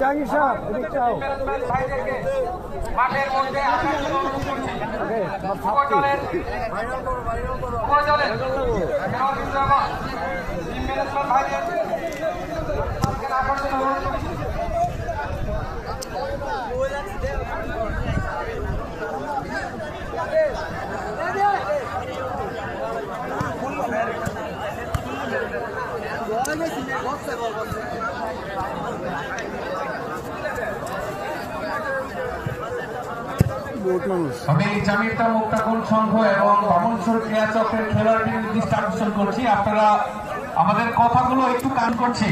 জাহাঙ্গীর সাহেব এদিক চাও মাঠের মধ্যে আসার জন্য অনুরোধ করছি উপজলের উপজলের খেলোয়াড়বৃন্দ এবং টিম ম্যানেজমেন্ট ভাইদের আসার জন্য অনুরোধ করছি বহুত মানুষ আমি জামিরতা মুক্তাকুল সংঘ এবং ভ্রমণসুর ক্রিয়া চক্রের নির্দিষ্ট আকর্ষণ করছি। আপনারা আমাদের কথাগুলো একটু কান করছি।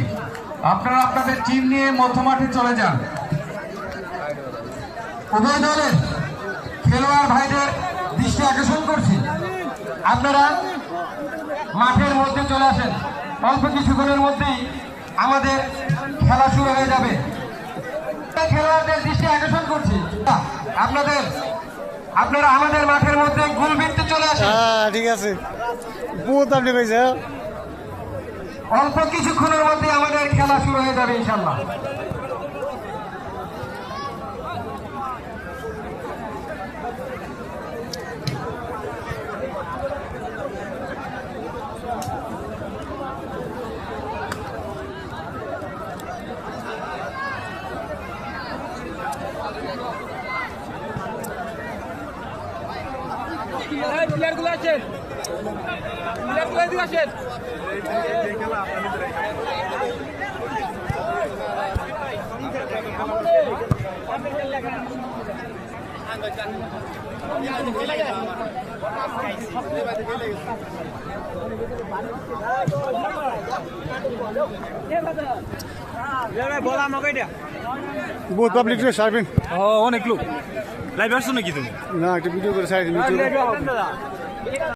আপনারা আপনাদের টিম নিয়ে মধ্যমাঠে চলে যান। উভয় দলের খেলোয়াড় ভাইদের দৃষ্টি আকর্ষণ করছি। আপনারা মাঠের মধ্যে চলে আসেন। অল্প কিছুক্ষণের মধ্যেই আমাদের খেলা শুরু হয়ে যাবে। খেলোয়াড়দের দৃষ্টি আকর্ষণ করছি। আপনাদের আপনারা আমাদের মাঠের মধ্যে গোলবৃত্তে চলে আসেন। হ্যাঁ ঠিক আছে। কইছে অল্প কিছুক্ষণের মধ্যে আমাদের খেলা শুরু হয়ে যাবে ইনশাল্লাহ। প্লেয়ারগুলো আছেন প্লেয়ারগুলো এদিকে আমাকে এটা বহুত পাবলিক রে সারবেন ও অনেক লোক লাইভ আসছো নাকি তুমি না একটা ভিডিও করে সাইড ইউটিউব